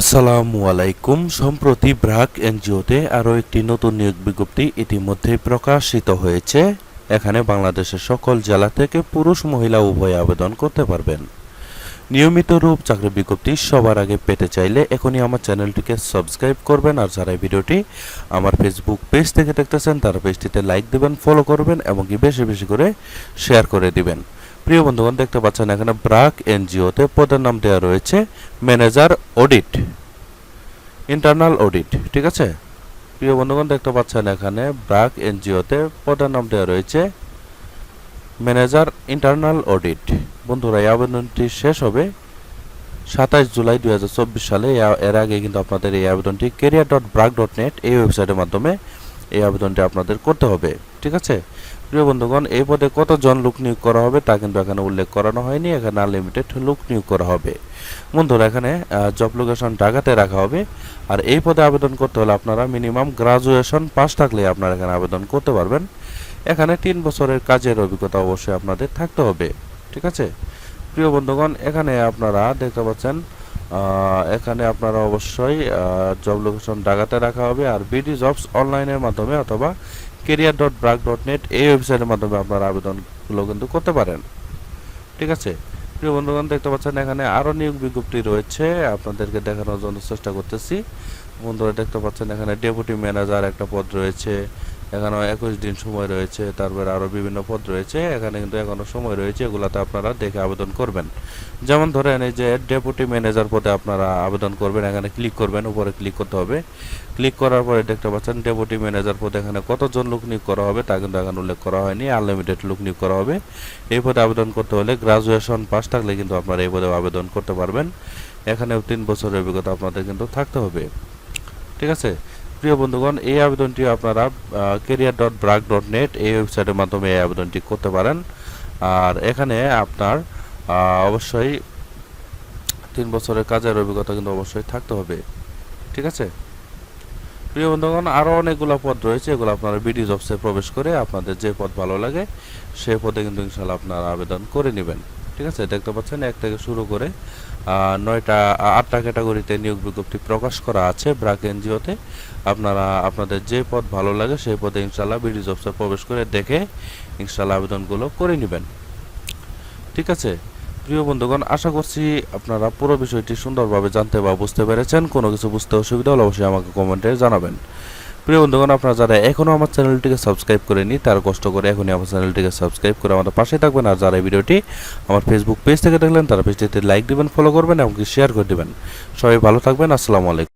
আসসালামু আলাইকুম। সম্প্রতি ব্রাক এনজিওতে আরও একটি নতুন নিয়োগ বিজ্ঞপ্তি ইতিমধ্যে প্রকাশিত হয়েছে। এখানে বাংলাদেশের সকল জেলা থেকে পুরুষ, মহিলা উভয় আবেদন করতে পারবেন। নিয়মিত রূপ চাকরি বিজ্ঞপ্তি সবার আগে পেতে চাইলে এখনই আমার চ্যানেলটিকে সাবস্ক্রাইব করবেন। আর যারা ভিডিওটি আমার ফেসবুক পেজ থেকে দেখতেছেন, তারা পেজটিতে লাইক দেবেন, ফলো করবেন এবং কি বেশি বেশি করে শেয়ার করে দিবেন। প্রিয় বন্ধুগণ, দেখতে পাচ্ছেন এখানে ব্রাক এনজিওতে পদের নাম দেওয়া রয়েছে ম্যানেজার অডিট, ইন্টারনাল অডিট, ঠিক আছে? প্রিয় বন্ধুগণ, দেখতে পাচ্ছেন এখানে ব্রাক এনজিওতে পদের নাম দেওয়া রয়েছে ম্যানেজার ইন্টারনাল অডিট। বন্ধুরা, এই আবেদনটি শেষ হবে সাতাশ জুলাই দুই হাজার চব্বিশ সালে। এর আগে কিন্তু আপনাদের এই আবেদনটি career dot BRAC dot net এই ওয়েবসাইটের মাধ্যমে এই আবেদনটি আপনাদের করতে হবে, ঠিক আছে? প্রিয় বন্ধুগণ, এই পদে কতজন লোক নিয়োগ করা হবে তা কিন্তু এখানে উল্লেখ করানো হয়নি, এখানে আনলিমিটেড লোক নিয়োগ করা হবে। বন্ধুরা, এখানে জব লোকেশন ঢাকাতে রাখা হবে, আর এই পদে আবেদন করতে হলে আপনারা মিনিমাম গ্রাজুয়েশন পাস থাকলে আপনারা এখানে আবেদন করতে পারবেন। এখানে তিন বছরের কাজের অভিজ্ঞতা অবশ্যই আপনাদের থাকতে হবে, ঠিক আছে? প্রিয় বন্ধুগণ, এখানে আপনারা দেখতে পাচ্ছেন এখানে আপনারা অবশ্যই জব লোকেশন ঢাকাতে রাখা হবে আর বিডি জবস অনলাইনের মাধ্যমে অথবা career dot BRAC dot net এই ওয়েবসাইটের মাধ্যমে আপনারা আবেদনগুলো কিন্তু করতে পারেন। ঠিক আছে? প্রিয় বন্ধুগণ, দেখতে পাচ্ছেন এখানে আরও নিয়োগ বিজ্ঞপ্তি রয়েছে। আপনাদেরকে দেখানোর জন্য চেষ্টা করতেছি। বন্ধুরা, দেখতে পাচ্ছেন এখানে ডেপুটি ম্যানেজার একটা পদ রয়েছে। এখানেও একুশ দিন সময় রয়েছে, তারপরে আরও বিভিন্ন পদ রয়েছে, এখানে কিন্তু এখনও সময় রয়েছে, এগুলাতে আপনারা দেখে আবেদন করবেন। যেমন ধরেন এই যে ডেপুটি ম্যানেজার পদে আপনারা আবেদন করবেন, এখানে ক্লিক করবেন, উপরে ক্লিক করতে হবে। ক্লিক করার পরে দেখতে পাচ্ছেন ডেপুটি ম্যানেজার পদে এখানে কতজন লোক নিয়োগ করা হবে তা কিন্তু এখানে উল্লেখ করা হয়নি, আনলিমিটেড লোক নিয়োগ করা হবে। এই পদে আবেদন করতে হলে গ্রাজুয়েশন পাস থাকলে কিন্তু আপনারা এই পদে আবেদন করতে পারবেন। এখানেও তিন বছরের অভিজ্ঞতা আপনাদের কিন্তু থাকতে হবে। ঠিক আছে? প্রিয় বন্ধুগণ, এই আবেদনটি আপনারা career dot BRAC dot net এই ওয়েবসাইটের মাধ্যমে এই আবেদনটি করতে পারেন। আর এখানে আপনার অবশ্যই তিন বছরের কাজের অভিজ্ঞতা কিন্তু অবশ্যই থাকতে হবে। ঠিক আছে? প্রিয় বন্ধুগণ আরও অনেকগুলো পদ রয়েছে, এগুলো আপনারা বিডি জবসে প্রবেশ করে আপনাদের যে পদ ভালো লাগে সেই পদে কিন্তু ইনশাল্লাহ আপনারা আবেদন করে নেবেন। ঠিক আছে? দেখতে পাচ্ছেন, এক থেকে শুরু করে নয়টা আটটা ক্যাটাগরিতে নিয়োগ বিজ্ঞপ্তি প্রকাশ করা আছে ব্রাক এনজিওতে। আপনারা, আপনাদের যে পদ ভালো লাগে, সেই পদে ইনশাল্লাহ বিডি জবসে প্রবেশ করে দেখে ইনশাল্লাহ আবেদনগুলো করে নেবেন। ঠিক আছে? প্রিয় বন্ধুগণ, আশা করছি আপনারা পুরো বিষয়টি সুন্দরভাবে জানতে বা বুঝতে পেরেছেন। কোনো কিছু বুঝতে অসুবিধা হলে অবশ্যই আমাকে কমেন্টে জানাবেন। প্রিয় বন্ধুগণ, আপনারা যারা এখনও আমার চ্যানেলটিকে সাবস্ক্রাইব করেনি তারা কষ্ট করে এখনই আমার চ্যানেলটিকে সাবস্ক্রাইব করে আমাদের পাশে থাকবেন। আর যারা এই ভিডিওটি আমার ফেসবুক পেজ থেকে দেখলেন, তারা পেজটিতে লাইক দিবেন ফলো করবেন এবং শেয়ার করে দেবেন। সবাই ভালো থাকবেন। আসসালামু আলাইকুম।